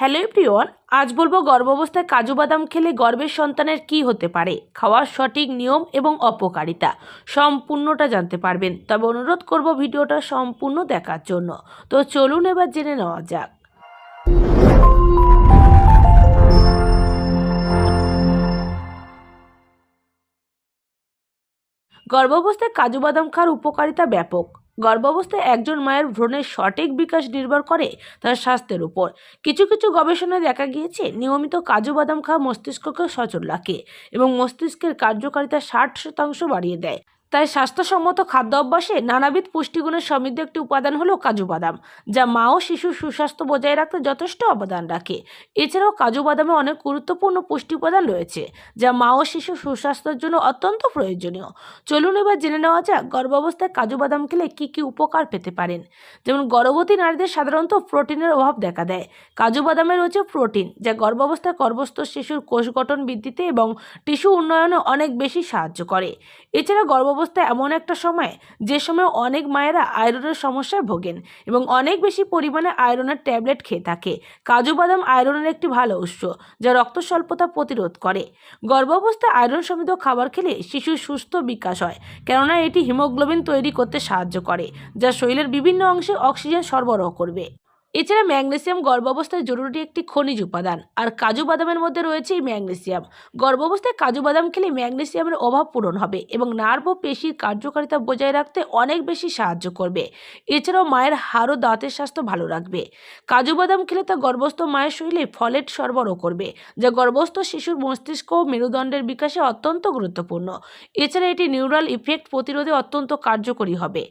Hello everyone, আজ বলব গর্ভাবস্থায় কাজু বাদাম খেলে গর্ভের সন্তানের কি হতে পারে? খাওয়ার সঠিক নিয়ম এবং অপকারিতা সম্পূর্ণটা জানতে পারবেন। তবে অনুরোধ করব ভিডিওটা সম্পূর্ণ দেখার জন্য। তো চলুন এবার জেনে নেওয়া যাক। গর্ভাবস্থায় কাজু বাদাম খাওয়ার উপকারিতা ব্যাপক। গর্ভাবস্থায় একজন মায়ের ভ্রণের সঠিক বিকাশ নির্ভর করে তার স্বাস্থ্যের উপর। কিছু কিছু গবেষণায় দেখা গিয়েছে, নিয়মিত কাজু বাদাম খাওয়া মস্তিষ্ককে সচল রাখে এবং মস্তিষ্কের কার্যকারিতা ষাট শতাংশ বাড়িয়ে দেয়। তাই স্বাস্থ্যসম্মত খাদ্য অভ্যাসে নানাবিধ পুষ্টিগুণের সমৃদ্ধ একটি উপাদান হলো কাজু বাদাম, যা মা ও শিশুর সুস্বাস্থ্য বজায় রাখতে যথেষ্ট অবদান রাখে। এছাড়াও কাজু বাদামে অনেক গুরুত্বপূর্ণ পুষ্টি উপাদান রয়েছে, যা মা ও শিশুর সুস্বাস্থ্যের জন্য অত্যন্ত প্রয়োজনীয়। চলুন এবার জেনে নেওয়া যাক গর্ভাবস্থায় কাজু বাদাম খেলে কী কী উপকার পেতে পারেন। যেমন গর্ভবতী নারীদের সাধারণত প্রোটিনের অভাব দেখা দেয়। কাজু বাদামে রয়েছে প্রোটিন, যা গর্ভাবস্থায় গর্ভস্থ শিশুর কোষ গঠন বৃদ্ধিতে এবং টিস্যু উন্নয়নে অনেক বেশি সাহায্য করে। এছাড়া গর্ভাবস্থা এমন একটা সময় যে সময় অনেক মায়েরা আয়রনের সমস্যায় ভোগেন এবং অনেক বেশি পরিমাণে আয়রনের ট্যাবলেট খেয়ে থাকে। কাজু বাদাম আয়রনের একটি ভালো উৎস যা রক্ত স্বল্পতা প্রতিরোধ করে। গর্ভাবস্থায় আয়রন সমৃদ্ধ খাবার খেলে শিশুর সুস্থ বিকাশ হয়, কেননা এটি হিমোগ্লোবিন তৈরি করতে সাহায্য করে, যা শরীরের বিভিন্ন অংশে অক্সিজেন সরবরাহ করবে। এছাড়া ম্যাগনেসিয়াম গর্ভাবস্থায় জরুরি একটি খনিজ উপাদান, আর কাজু বাদামের মধ্যে রয়েছে এই ম্যাগনেসিয়াম। গর্ভাবস্থায় কাজু বাদাম খেলে ম্যাগনেসিয়ামের অভাব পূরণ হবে এবং নার্ভ ও পেশির কার্যকারিতা বজায় রাখতে অনেক বেশি সাহায্য করবে। এছাড়াও মায়ের হাড় ও দাঁতের স্বাস্থ্য ভালো রাখবে। কাজু বাদাম খেলে তা গর্ভস্থ মায়ের শরীরে ফলেট সরবরাহ করবে, যা গর্ভস্থ শিশুর মস্তিষ্ক ও মেরুদণ্ডের বিকাশে অত্যন্ত গুরুত্বপূর্ণ। এছাড়া এটি নিউরাল ইফেক্ট প্রতিরোধে অত্যন্ত কার্যকরী হবে।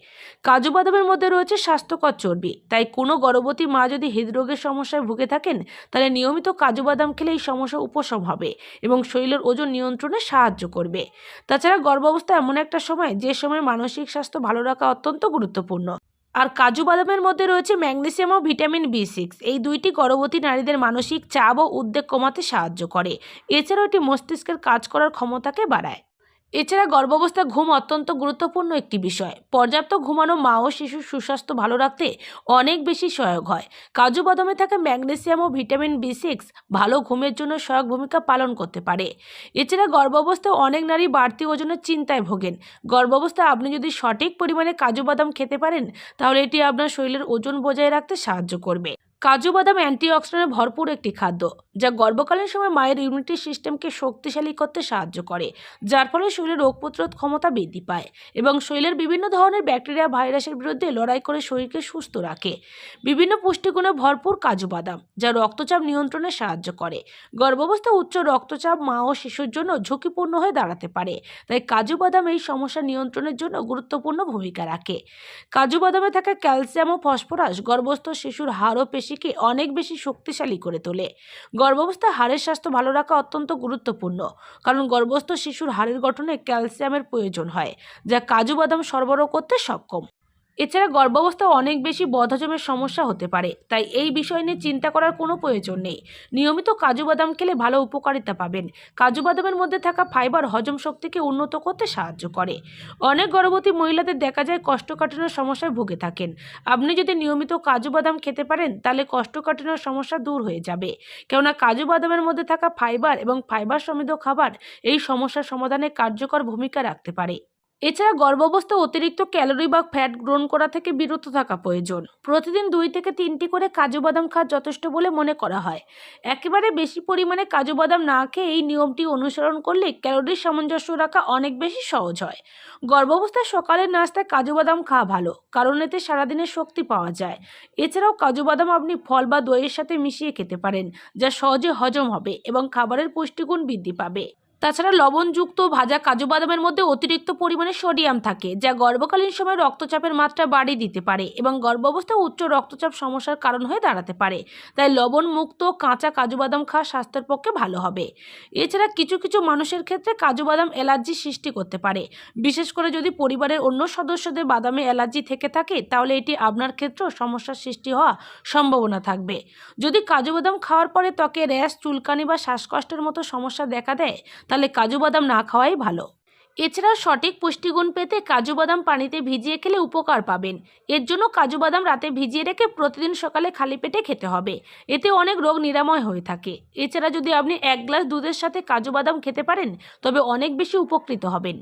কাজু বাদামের মধ্যে রয়েছে স্বাস্থ্যকর চর্বি, তাই কোনো গর্ভবতী মা যদি হৃদরোগের সমস্যায় ভুগে থাকেন, তাহলে নিয়মিত কাজু বাদাম খেলে এই সমস্যা উপশম হবে এবং শরীরের ওজন নিয়ন্ত্রণে সাহায্য করবে। তাছাড়া গর্ভাবস্থা এমন একটা সময়, যে সময় মানসিক স্বাস্থ্য ভালো রাখা অত্যন্ত গুরুত্বপূর্ণ। আর কাজু বাদামের মধ্যে রয়েছে ম্যাগনেসিয়াম ও ভিটামিন বি সিক্স। এই দুইটি গর্ভবতী নারীদের মানসিক চাপ ও উদ্বেগ কমাতে সাহায্য করে। এছাড়াও এটি মস্তিষ্কের কাজ করার ক্ষমতাকে বাড়ায়। এছাড়া গর্ভাবস্থায় ঘুম অত্যন্ত গুরুত্বপূর্ণ একটি বিষয়। পর্যাপ্ত ঘুমানো মা ও শিশুর সুস্বাস্থ্য ভালো রাখতে অনেক বেশি সহায়ক হয়। কাজু বাদামে থাকা ম্যাগনেসিয়াম ও ভিটামিন বি সিক্স ভালো ঘুমের জন্য সহায়ক ভূমিকা পালন করতে পারে। এছাড়া গর্ভাবস্থায় অনেক নারী বাড়তি ওজনের চিন্তায় ভোগেন। গর্ভাবস্থায় আপনি যদি সঠিক পরিমাণে কাজু বাদাম খেতে পারেন, তাহলে এটি আপনার শরীরের ওজন বজায় রাখতে সাহায্য করবে। কাজু বাদাম অ্যান্টিঅক্সিডেন্টে ভরপুর একটি খাদ্য, যা গর্ভকালীন সময় মায়ের ইমিউনিটি সিস্টেমকে শক্তিশালী করতে সাহায্য করে, যার ফলে শরীরের রোগ প্রতিরোধ ক্ষমতা বৃদ্ধি পায় এবং শরীরের বিভিন্ন ধরনের ব্যাকটেরিয়া ভাইরাসের বিরুদ্ধে লড়াই করে শরীরকে সুস্থ রাখে। বিভিন্ন পুষ্টিগুণে ভরপুর কাজু বাদাম, যা রক্তচাপ নিয়ন্ত্রণে সাহায্য করে। গর্ভাবস্থা উচ্চ রক্তচাপ মা ও শিশুর জন্য ঝুঁকিপূর্ণ হয়ে দাঁড়াতে পারে, তাই কাজু বাদাম এই সমস্যা নিয়ন্ত্রণের জন্য গুরুত্বপূর্ণ ভূমিকা রাখে। কাজু বাদামে থাকা ক্যালসিয়াম ও ফসফরাস গর্ভস্থ শিশুর হাড় ও পেশিকে অনেক বেশি শক্তিশালী করে তোলে। গর্ভাবস্থায় হাড়ের স্বাস্থ্য ভালো রাখা অত্যন্ত গুরুত্বপূর্ণ, কারণ গর্ভস্থ শিশুর হাড়ের গঠনে ক্যালসিয়ামের প্রয়োজন হয়, যা কাজু বাদাম সরবরাহ করতে সক্ষম। এছাড়া গর্ভাবস্থায় অনেক বেশি বদহজমের সমস্যা হতে পারে, তাই এই বিষয় নিয়ে চিন্তা করার কোনো প্রয়োজন নেই। নিয়মিত কাজু বাদাম খেলে ভালো উপকারিতা পাবেন। কাজু বাদামের মধ্যে থাকা ফাইবার হজম শক্তিকে উন্নত করতে সাহায্য করে। অনেক গর্ভবতী মহিলাদের দেখা যায় কোষ্ঠকাঠিন্যের সমস্যায় ভুগে থাকেন। আপনি যদি নিয়মিত কাজু বাদাম খেতে পারেন, তাহলে কোষ্ঠকাঠিন্যের সমস্যা দূর হয়ে যাবে। কেননা কাজু বাদামের মধ্যে থাকা ফাইবার এবং ফাইবার সমৃদ্ধ খাবার এই সমস্যার সমাধানে কার্যকর ভূমিকা রাখতে পারে। এছাড়া গর্ভাবস্থায় অতিরিক্ত ক্যালোরি বা ফ্যাট গ্রহণ করা থেকে বিরত থাকা প্রয়োজন। প্রতিদিন দুই থেকে তিনটি করে কাজু বাদাম খাওয়া যথেষ্ট বলে মনে করা হয়। একেবারে বেশি পরিমাণে কাজু বাদাম না খেয়ে এই নিয়মটি অনুসরণ করলে ক্যালোরির সামঞ্জস্য রাখা অনেক বেশি সহজ হয়। গর্ভাবস্থায় সকালের নাস্তায় কাজু বাদাম খাওয়া ভালো, কারণ এতে সারাদিনের শক্তি পাওয়া যায়। এছাড়াও কাজু বাদাম আপনি ফল বা দইয়ের সাথে মিশিয়ে খেতে পারেন, যা সহজে হজম হবে এবং খাবারের পুষ্টিগুণ বৃদ্ধি পাবে। তাছাড়া লবণযুক্ত ভাজা কাজু বাদামের মধ্যে অতিরিক্ত পরিমাণে সোডিয়াম থাকে, যা গর্ভকালীন সময় রক্তচাপের মাত্রা বাড়িয়ে দিতে পারে এবং গর্ভাবস্থায় উচ্চ রক্তচাপ সমস্যার কারণ হয়ে দাঁড়াতে পারে। তাই লবণমুক্ত কাঁচা কাজু বাদাম খাওয়া স্বাস্থ্যের পক্ষে ভালো হবে। এছাড়া কিছু কিছু মানুষের ক্ষেত্রে কাজু বাদাম অ্যালার্জি সৃষ্টি করতে পারে। বিশেষ করে যদি পরিবারের অন্য সদস্যদের বাদামে অ্যালার্জি থেকে থাকে, তাহলে এটি আপনার ক্ষেত্রেও সমস্যার সৃষ্টি হওয়া সম্ভাবনা থাকবে। যদি কাজু বাদাম খাওয়ার পরে ত্বকে র্যাশ, চুলকানি বা শ্বাসকষ্টের মতো সমস্যা দেখা দেয় তাহলে কাজু বাদাম না খাওয়াই ভালো। এছাড়া সঠিক পুষ্টিগুণ পেতে কাজু বাদাম পানিতে ভিজিয়ে খেলে উপকার পাবেন। এর জন্য কাজু বাদাম রাতে ভিজিয়ে রেখে প্রতিদিন সকালে খালি পেটে খেতে হবে। এতে অনেক রোগ নিরাময় হয়ে থাকে। এছাড়া যদি আপনি এক গ্লাস দুধের সাথে কাজু বাদাম খেতে পারেন, তবে অনেক বেশি উপকৃত হবেন।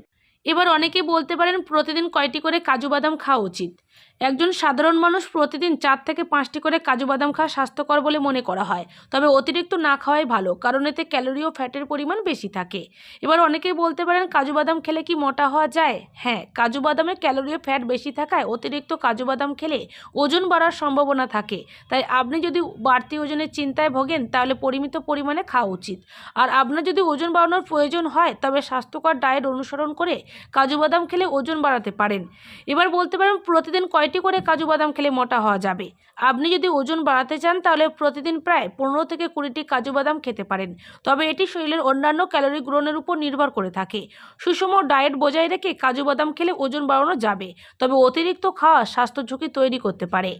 এবার অনেকেই বলতে পারেন প্রতিদিন কয়টি করে কাজু বাদাম খাওয়া উচিত। একজন সাধারণ মানুষ প্রতিদিন চার থেকে পাঁচটি করে কাজু বাদাম খাওয়া স্বাস্থ্যকর বলে মনে করা হয়। তবে অতিরিক্ত না খাওয়াই ভালো, কারণ এতে ক্যালোরি ও ফ্যাটের পরিমাণ বেশি থাকে। এবার অনেকেই বলতে পারেন কাজু বাদাম খেলে কি মোটা হওয়া যায়? হ্যাঁ কাজু বাদামে ক্যালোরি ও ফ্যাট বেশি থাকায় অতিরিক্ত কাজু বাদাম খেলে ওজন বাড়ার সম্ভাবনা থাকে। তাই আপনি যদি বাড়তি ওজনের চিন্তায় ভোগেন, তাহলে পরিমিত পরিমাণে খাওয়া উচিত। আর আপনার যদি ওজন বাড়ানোর প্রয়োজন হয়, তবে স্বাস্থ্যকর ডায়েট অনুসরণ করে কাজু বাদাম খেলে ওজন বাড়াতে পারেন। এবার বলতে পারেন প্রতিদিন কয়টি করে কাজু বাদাম খেলে মোটা হওয়া যাবে? আপনি যদি ওজন বাড়াতে চান তাহলে প্রতিদিন প্রায় পনেরো থেকে কুড়িটি কাজু বাদাম খেতে পারেন। তবে এটি শরীরের অন্যান্য ক্যালোরি গ্রহণের উপর নির্ভর করে থাকে। সুষম ডায়েট বজায় রেখে কাজু বাদাম খেলে ওজন বাড়ানো যাবে। তবে অতিরিক্ত খাওয়া স্বাস্থ্য ঝুঁকি তৈরি করতে পারে।